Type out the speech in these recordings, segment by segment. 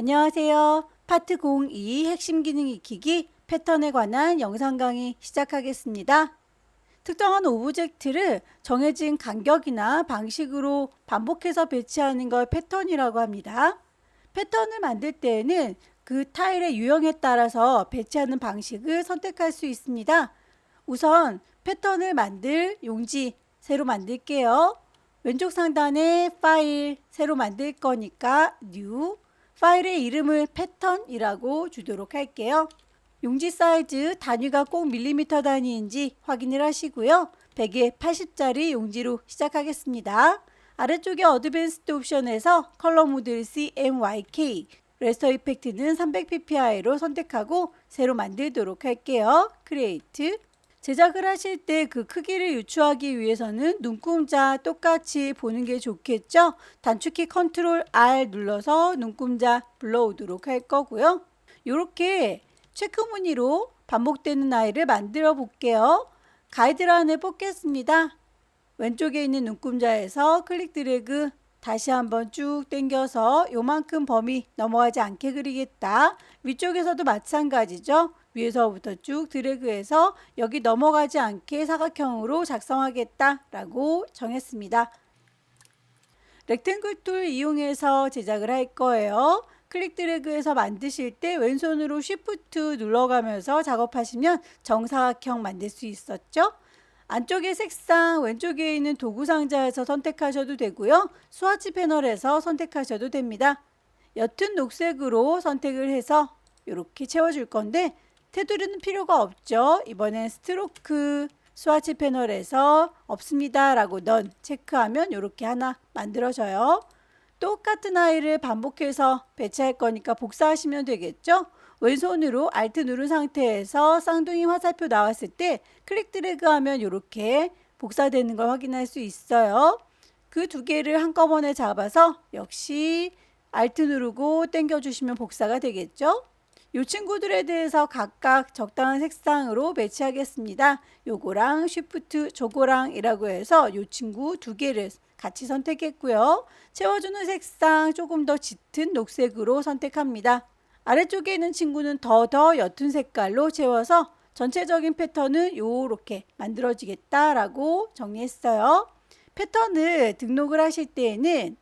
안녕하세요. 파트 02 핵심 기능 익히기 패턴에 관한 영상 강의 시작하겠습니다. 특정한 오브젝트를 정해진 간격이나 방식으로 반복해서 배치하는 걸 패턴이라고 합니다. 패턴을 만들 때에는 그 타일의 유형에 따라서 배치하는 방식을 선택할 수 있습니다. 우선 패턴을 만들 용지 새로 만들게요. 왼쪽 상단에 파일 새로 만들 거니까 new 파일의 이름을 패턴이라고 주도록 할게요. 용지 사이즈 단위가 꼭 밀리미터 단위인지 확인을 하시고요. 100에 80짜리 용지로 시작하겠습니다. 아래쪽에 어드밴스드 옵션에서 컬러 모드 CMYK 레스터 이펙트는 300ppi로 선택하고 새로 만들도록 할게요. 크리에이트 제작을 하실 때 그 크기를 유추하기 위해서는 눈금자 똑같이 보는 게 좋겠죠? 단축키 컨트롤 R 눌러서 눈금자 불러오도록 할 거고요. 이렇게 체크 무늬로 반복되는 아이를 만들어 볼게요. 가이드라인을 뽑겠습니다. 왼쪽에 있는 눈금자에서 클릭 드래그 다시 한번 쭉 당겨서 요만큼 범위 넘어가지 않게 그리겠다. 위쪽에서도 마찬가지죠. 위에서부터 쭉 드래그해서 여기 넘어가지 않게 사각형으로 작성하겠다라고 정했습니다. 렉탱글 툴 이용해서 제작을 할 거예요. 클릭 드래그해서 만드실 때 왼손으로 Shift 눌러가면서 작업하시면 정사각형 만들 수 있었죠. 안쪽의 색상 왼쪽에 있는 도구 상자에서 선택하셔도 되고요. 스와치 패널에서 선택하셔도 됩니다. 옅은 녹색으로 선택을 해서 이렇게 채워줄 건데 테두리는 필요가 없죠. 이번엔 스트로크 스와치 패널에서 없습니다 라고 넌 체크하면 이렇게 하나 만들어져요. 똑같은 아이를 반복해서 배치할 거니까 복사하시면 되겠죠. 왼손으로 Alt 누른 상태에서 쌍둥이 화살표 나왔을 때 클릭 드래그 하면 이렇게 복사되는 걸 확인할 수 있어요. 그 두 개를 한꺼번에 잡아서 역시 Alt 누르고 당겨 주시면 복사가 되겠죠. 이 친구들에 대해서 각각 적당한 색상으로 배치하겠습니다. 요거랑 쉬프트 저거랑이라고 해서 이 친구 두 개를 같이 선택했고요. 채워주는 색상 조금 더 짙은 녹색으로 선택합니다. 아래쪽에 있는 친구는 더더 옅은 색깔로 채워서 전체적인 패턴은 이렇게 만들어지겠다라고 정리했어요. 패턴을 등록을 하실 때에는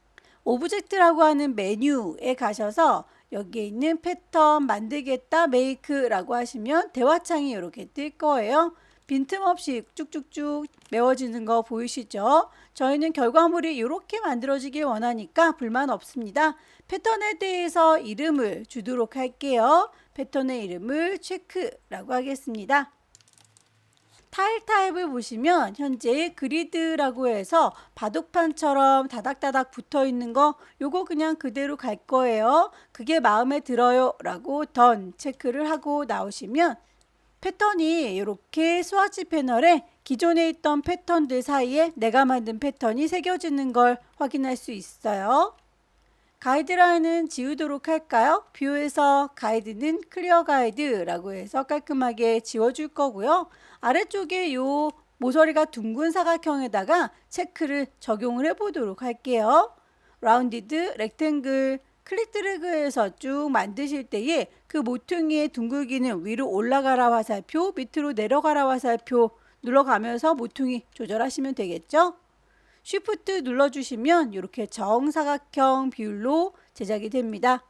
오브젝트라고 하는 메뉴에 가셔서 여기에 있는 패턴 만들겠다 메이크라고 하시면 대화창이 이렇게 뜰 거예요. 빈틈없이 쭉쭉쭉 메워지는 거 보이시죠? 저희는 결과물이 이렇게 만들어지길 원하니까 불만 없습니다. 패턴에 대해서 이름을 주도록 할게요. 패턴의 이름을 체크라고 하겠습니다. 타일 타입을 보시면 현재 그리드라고 해서 바둑판처럼 다닥다닥 붙어 있는 거 요거 그냥 그대로 갈 거예요. 그게 마음에 들어요 라고 던 체크를 하고 나오시면 패턴이 이렇게 스와치 패널에 기존에 있던 패턴들 사이에 내가 만든 패턴이 새겨지는 걸 확인할 수 있어요. 가이드라인은 지우도록 할까요? 뷰에서 가이드는 클리어 가이드라고 해서 깔끔하게 지워줄 거고요. 아래쪽에 요 모서리가 둥근 사각형에다가 체크를 적용을 해보도록 할게요. 라운디드 렉탱글 클릭 드래그해서 쭉 만드실 때에 그 모퉁이의 둥글기는 위로 올라가라 화살표, 밑으로 내려가라 화살표 눌러가면서 모퉁이 조절하시면 되겠죠? 쉬프트 눌러주시면 이렇게 정사각형 비율로 제작이 됩니다.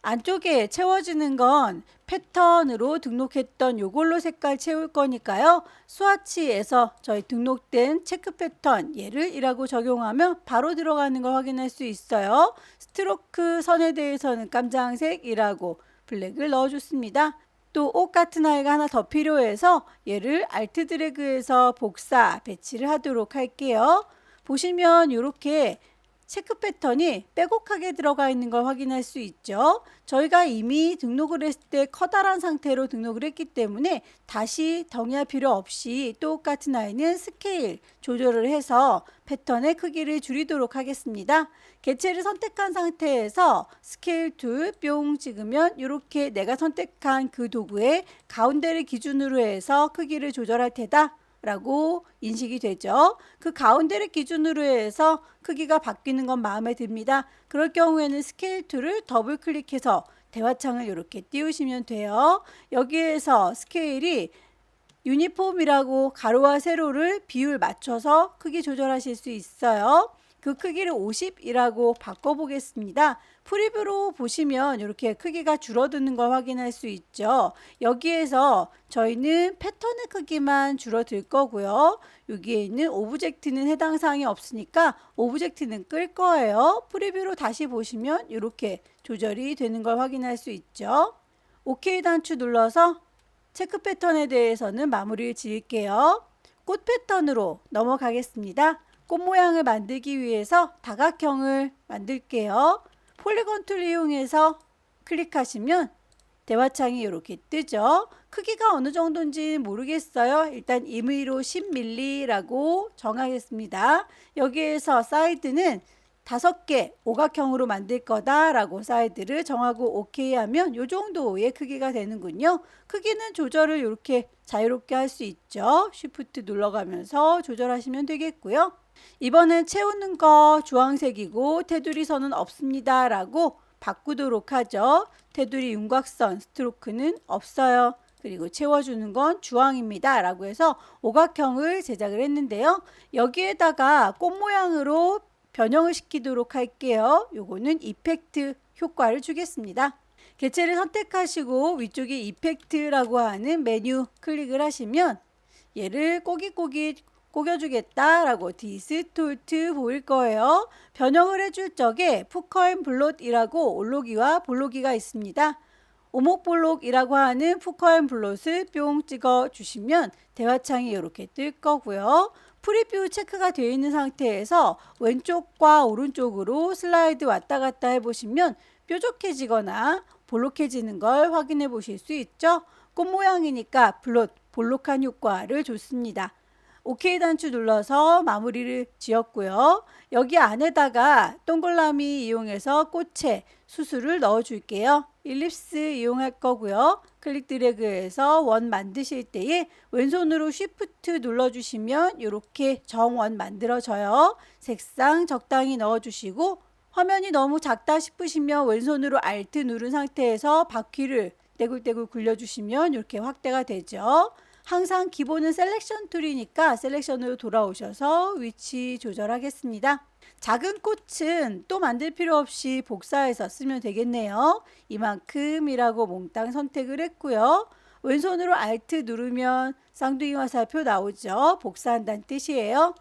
안쪽에 채워지는 건 패턴으로 등록했던 요걸로 색깔 채울 거니까요. 스와치에서 저희 등록된 체크 패턴 얘를 이라고 적용하면 바로 들어가는 걸 확인할 수 있어요. 스트로크 선에 대해서는 깜장색이라고 블랙을 넣어줬습니다. 또 옷 같은 아이가 하나 더 필요해서 얘를 알트 드래그해서 복사 배치를 하도록 할게요. 보시면 이렇게 체크 패턴이 빼곡하게 들어가 있는 걸 확인할 수 있죠. 저희가 이미 등록을 했을 때 커다란 상태로 등록을 했기 때문에 다시 정의할 필요 없이 똑같은 아이는 스케일 조절을 해서 패턴의 크기를 줄이도록 하겠습니다. 개체를 선택한 상태에서 스케일 툴 뿅 찍으면 이렇게 내가 선택한 그 도구의 가운데를 기준으로 해서 크기를 조절할 테다 라고 인식이 되죠. 그 가운데를 기준으로 해서 크기가 바뀌는 건 마음에 듭니다. 그럴 경우에는 스케일 툴을 더블 클릭해서 대화창을 이렇게 띄우시면 돼요. 여기에서 스케일이 유니폼이라고 가로와 세로를 비율 맞춰서 크기 조절하실 수 있어요. 그 크기를 50이라고 바꿔보겠습니다. 프리뷰로 보시면 이렇게 크기가 줄어드는 걸 확인할 수 있죠. 여기에서 저희는 패턴의 크기만 줄어들 거고요. 여기에 있는 오브젝트는 해당 사항이 없으니까 오브젝트는 끌 거예요. 프리뷰로 다시 보시면 이렇게 조절이 되는 걸 확인할 수 있죠. OK 단추 눌러서 체크 패턴에 대해서는 마무리를 지을게요. 꽃 패턴으로 넘어가겠습니다. 꽃 모양을 만들기 위해서 다각형을 만들게요. 폴리건 툴 이용해서 클릭하시면 대화창이 이렇게 뜨죠. 크기가 어느 정도인지 모르겠어요. 일단 임의로 10mm라고 정하겠습니다. 여기에서 사이드는 다섯 개 오각형으로 만들 거다라고 사이드를 정하고 오케이 하면 이 정도의 크기가 되는군요. 크기는 조절을 이렇게 자유롭게 할 수 있죠. 쉬프트 눌러가면서 조절하시면 되겠고요. 이번엔 채우는 거 주황색이고 테두리 선은 없습니다 라고 바꾸도록 하죠. 테두리 윤곽선 스트로크는 없어요. 그리고 채워주는 건 주황입니다 라고 해서 오각형을 제작을 했는데요. 여기에다가 꽃 모양으로 변형을 시키도록 할게요. 요거는 이펙트 효과를 주겠습니다. 개체를 선택하시고 위쪽에 이펙트라고 하는 메뉴 클릭을 하시면 얘를 꼬깃꼬깃 꼬겨주겠다라고 디스톨트 보일 거예요. 변형을 해줄 적에 푸커앤 블롯이라고 올로기와 볼로기가 있습니다. 오목볼록이라고 하는 푸커앤 블롯을 뿅 찍어 주시면 대화창이 이렇게 뜰 거고요. 프리뷰 체크가 되어 있는 상태에서 왼쪽과 오른쪽으로 슬라이드 왔다 갔다 해보시면 뾰족해지거나 볼록해지는 걸 확인해 보실 수 있죠. 꽃 모양이니까 블롯, 볼록한 효과를 줬습니다. OK 단추 눌러서 마무리를 지었고요. 여기 안에다가 동글라미 이용해서 꽃에 수술을 넣어 줄게요. 일립스 이용할 거고요. 클릭 드래그해서 원 만드실 때에 왼손으로 쉬프트 눌러주시면 이렇게 정원 만들어져요. 색상 적당히 넣어주시고 화면이 너무 작다 싶으시면 왼손으로 Alt 누른 상태에서 바퀴를 떼굴떼굴 굴려주시면 이렇게 확대가 되죠. 항상 기본은 셀렉션 툴이니까 셀렉션으로 돌아오셔서 위치 조절하겠습니다. 작은 꽃은 또 만들 필요 없이 복사해서 쓰면 되겠네요. 이만큼이라고 몽땅 선택을 했고요. 왼손으로 Alt 누르면 쌍둥이 화살표 나오죠. 복사한다는 뜻이에요.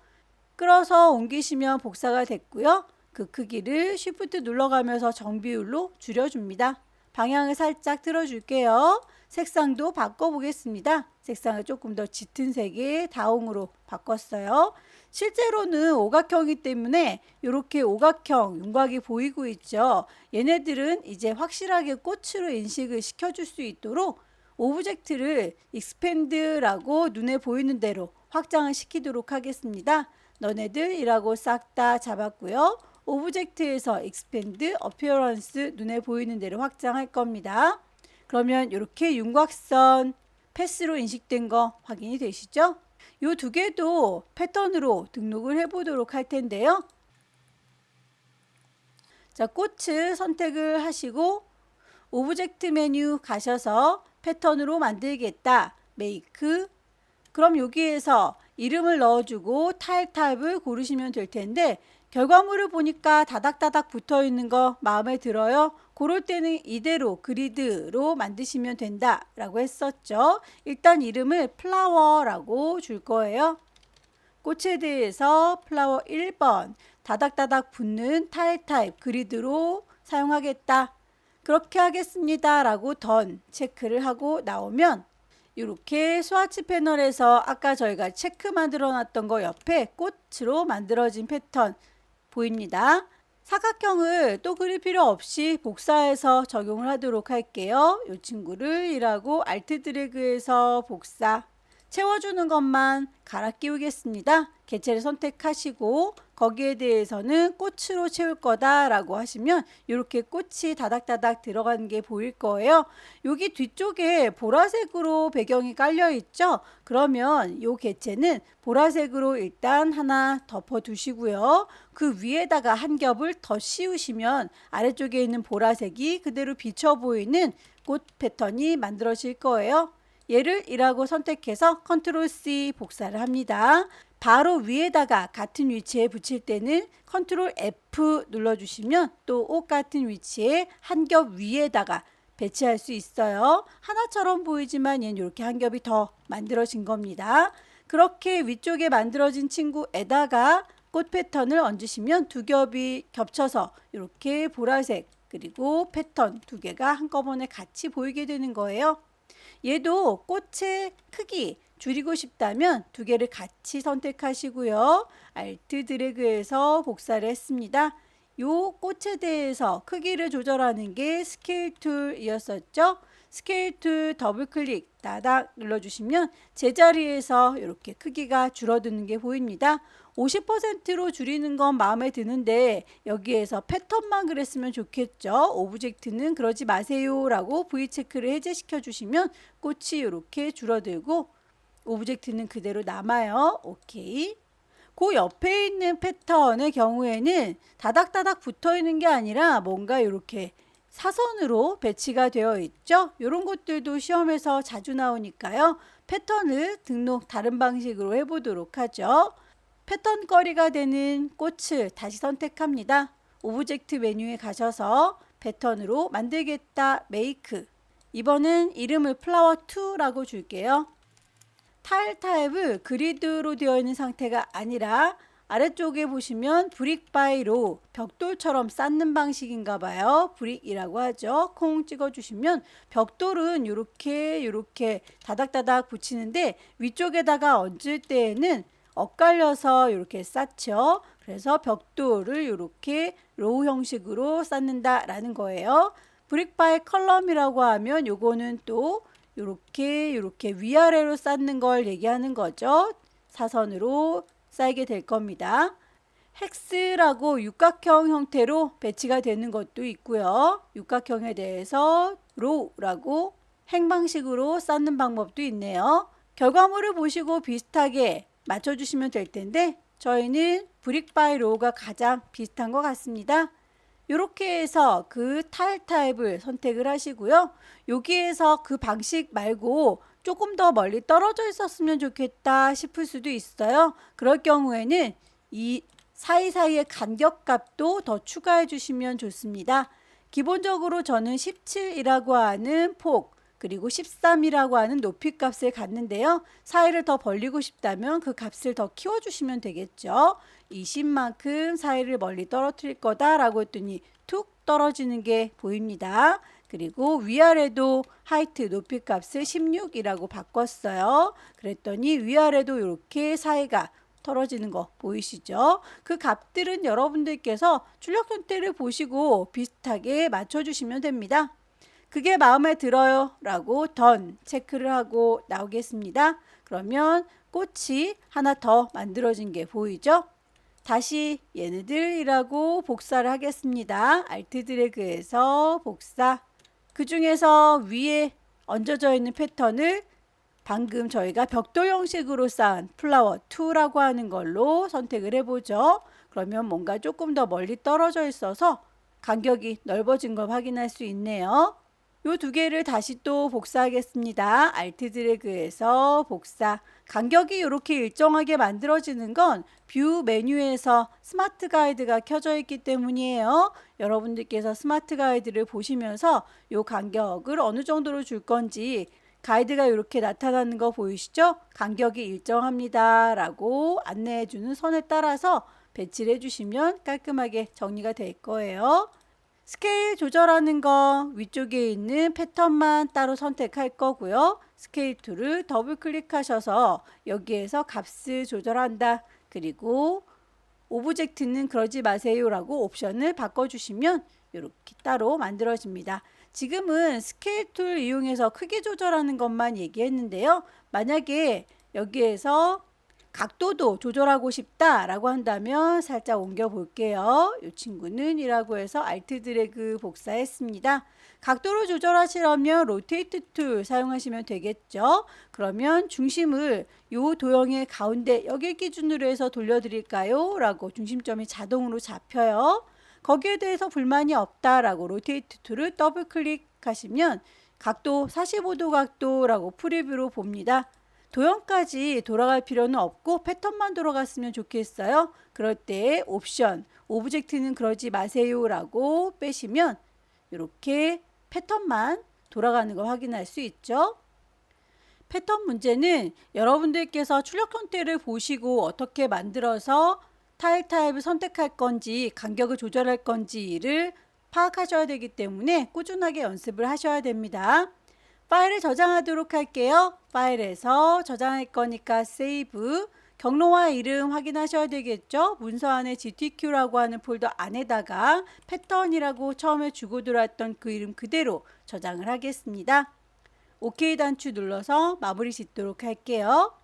끌어서 옮기시면 복사가 됐고요. 그 크기를 Shift 눌러가면서 정비율로 줄여줍니다. 방향을 살짝 틀어줄게요. 색상도 바꿔보겠습니다. 색상을 조금 더 짙은 색의 다홍으로 바꿨어요. 실제로는 오각형이기 때문에 이렇게 오각형 윤곽이 보이고 있죠. 얘네들은 이제 확실하게 꽃으로 인식을 시켜줄 수 있도록 오브젝트를 익스펜드라고 눈에 보이는 대로 확장을 시키도록 하겠습니다. 너네들이라고 싹 다 잡았고요. 오브젝트에서 익스펜드, 어피어런스 눈에 보이는 대로 확장할 겁니다. 그러면 이렇게 윤곽선 패스로 인식된 거 확인이 되시죠? 이 두 개도 패턴으로 등록을 해보도록 할 텐데요. 자, 꽃을 선택을 하시고 오브젝트 메뉴 가셔서 패턴으로 만들겠다. 메이크. 그럼 여기에서 이름을 넣어주고 타일 타입을 고르시면 될 텐데 결과물을 보니까 다닥다닥 붙어 있는 거 마음에 들어요. 그럴 때는 이대로 그리드로 만드시면 된다라고 했었죠. 일단 이름을 플라워라고 줄 거예요. 꽃에 대해서 플라워 1번 다닥다닥 붙는 타일 타입 그리드로 사용하겠다. 그렇게 하겠습니다. 라고 던 체크를 하고 나오면 이렇게 스와치 패널에서 아까 저희가 체크 만들어 놨던 거 옆에 꽃으로 만들어진 패턴 보입니다. 사각형을 또 그릴 필요 없이 복사해서 적용을 하도록 할게요. 이 친구를 일하고 알트 드래그해서 복사. 채워주는 것만 갈아 끼우겠습니다. 개체를 선택하시고 거기에 대해서는 꽃으로 채울 거다라고 하시면 이렇게 꽃이 다닥다닥 들어가는 게 보일 거예요. 여기 뒤쪽에 보라색으로 배경이 깔려 있죠. 그러면 이 개체는 보라색으로 일단 하나 덮어 두시고요. 그 위에다가 한 겹을 더 씌우시면 아래쪽에 있는 보라색이 그대로 비쳐 보이는 꽃 패턴이 만들어질 거예요. 얘를 1라고 선택해서 컨트롤 C 복사를 합니다. 바로 위에다가 같은 위치에 붙일 때는 컨트롤 F 눌러주시면 또 똑같은 위치에 한 겹 위에다가 배치할 수 있어요. 하나처럼 보이지만 얘는 이렇게 한 겹이 더 만들어진 겁니다. 그렇게 위쪽에 만들어진 친구에다가 꽃 패턴을 얹으시면 두 겹이 겹쳐서 이렇게 보라색 그리고 패턴 두 개가 한꺼번에 같이 보이게 되는 거예요. 얘도 꽃의 크기 줄이고 싶다면 두 개를 같이 선택하시고요. 알트 드래그해서 복사를 했습니다. 요 꽃에 대해서 크기를 조절하는 게 스케일 툴이었었죠. 스케일 툴 더블 클릭 따닥 눌러주시면 제자리에서 이렇게 크기가 줄어드는 게 보입니다. 50%로 줄이는 건 마음에 드는데 여기에서 패턴만 그랬으면 좋겠죠. 오브젝트는 그러지 마세요 라고 V 체크를 해제시켜 주시면 꽃이 이렇게 줄어들고 오브젝트는 그대로 남아요. 오케이. 그 옆에 있는 패턴의 경우에는 다닥다닥 붙어 있는 게 아니라 뭔가 이렇게 사선으로 배치가 되어 있죠. 이런 것들도 시험에서 자주 나오니까요. 패턴을 등록 다른 방식으로 해보도록 하죠. 패턴 거리가 되는 꽃을 다시 선택합니다. 오브젝트 메뉴에 가셔서 패턴으로 만들겠다 메이크 이번은 이름을 플라워 2라고 줄게요. 타일 타입을 그리드로 되어 있는 상태가 아니라 아래쪽에 보시면 브릭 바이 로 벽돌처럼 쌓는 방식인가 봐요. 브릭이라고 하죠. 콩 찍어 주시면 벽돌은 이렇게 이렇게 다닥다닥 붙이는데 위쪽에다가 얹을 때에는 엇갈려서 이렇게 쌓죠. 그래서 벽돌을 이렇게 로우 형식으로 쌓는다라는 거예요. 브릭 바이 컬럼이라고 하면 요거는 또 이렇게 이렇게 위아래로 쌓는 걸 얘기하는 거죠. 사선으로 쌓이게 될 겁니다. 헥스라고 육각형 형태로 배치가 되는 것도 있고요. 육각형에 대해서 로우라고 행방식으로 쌓는 방법도 있네요. 결과물을 보시고 비슷하게 맞춰주시면 될 텐데 저희는 브릭 바이 로우가 가장 비슷한 것 같습니다. 이렇게 해서 그 타일 타입을 선택을 하시고요. 여기에서 그 방식 말고 조금 더 멀리 떨어져 있었으면 좋겠다 싶을 수도 있어요. 그럴 경우에는 이 사이사이의 간격값도 더 추가해 주시면 좋습니다. 기본적으로 저는 17이라고 하는 폭 그리고 13이라고 하는 높이 값을 갖는데요. 사이를 더 벌리고 싶다면 그 값을 더 키워주시면 되겠죠. 20만큼 사이를 멀리 떨어뜨릴 거다라고 했더니 툭 떨어지는 게 보입니다. 그리고 위아래도 하이트 높이 값을 16이라고 바꿨어요. 그랬더니 위아래도 이렇게 사이가 떨어지는 거 보이시죠? 그 값들은 여러분들께서 출력 형태를 보시고 비슷하게 맞춰주시면 됩니다. 그게 마음에 들어요 라고 던 체크를 하고 나오겠습니다. 그러면 꽃이 하나 더 만들어진 게 보이죠? 다시 얘네들이라고 복사를 하겠습니다. 알트 드래그해서 복사. 그 중에서 위에 얹어져 있는 패턴을 방금 저희가 벽돌 형식으로 쌓은 플라워 2라고 하는 걸로 선택을 해보죠. 그러면 뭔가 조금 더 멀리 떨어져 있어서 간격이 넓어진 걸 확인할 수 있네요. 요 두 개를 다시 또 복사하겠습니다. 알트 드래그해서 복사. 간격이 이렇게 일정하게 만들어지는 건 뷰 메뉴에서 스마트 가이드가 켜져 있기 때문이에요. 여러분들께서 스마트 가이드를 보시면서 요 간격을 어느 정도로 줄 건지 가이드가 이렇게 나타나는 거 보이시죠? 간격이 일정합니다. 라고 안내해 주는 선에 따라서 배치를 해주시면 깔끔하게 정리가 될 거예요. 스케일 조절하는 거 위쪽에 있는 패턴만 따로 선택할 거고요. 스케일 툴을 더블 클릭하셔서 여기에서 값을 조절한다. 그리고 오브젝트는 그러지 마세요라고 옵션을 바꿔주시면 이렇게 따로 만들어집니다. 지금은 스케일 툴 이용해서 크기 조절하는 것만 얘기했는데요. 만약에 여기에서 각도도 조절하고 싶다라고 한다면 살짝 옮겨 볼게요. 이 친구는 이라고 해서 Alt 드래그 복사했습니다. 각도를 조절하시려면 로테이트 툴 사용하시면 되겠죠. 그러면 중심을 요 도형의 가운데 여기 기준으로 해서 돌려드릴까요? 라고 중심점이 자동으로 잡혀요. 거기에 대해서 불만이 없다라고 로테이트 툴을 더블 클릭하시면 각도 45도 각도라고 프리뷰로 봅니다. 도형까지 돌아갈 필요는 없고 패턴만 돌아갔으면 좋겠어요. 그럴 때 옵션, 오브젝트는 그러지 마세요라고 빼시면 이렇게 패턴만 돌아가는 걸 확인할 수 있죠. 패턴 문제는 여러분들께서 출력 형태를 보시고 어떻게 만들어서 타일 타입을 선택할 건지 간격을 조절할 건지를 파악하셔야 되기 때문에 꾸준하게 연습을 하셔야 됩니다. 파일을 저장하도록 할게요. 파일에서 저장할 거니까 세이브 경로와 이름 확인하셔야 되겠죠. 문서 안에 GTQ라고 하는 폴더 안에다가 패턴이라고 처음에 주고 들어왔던 그 이름 그대로 저장을 하겠습니다. OK 단추 눌러서 마무리 짓도록 할게요.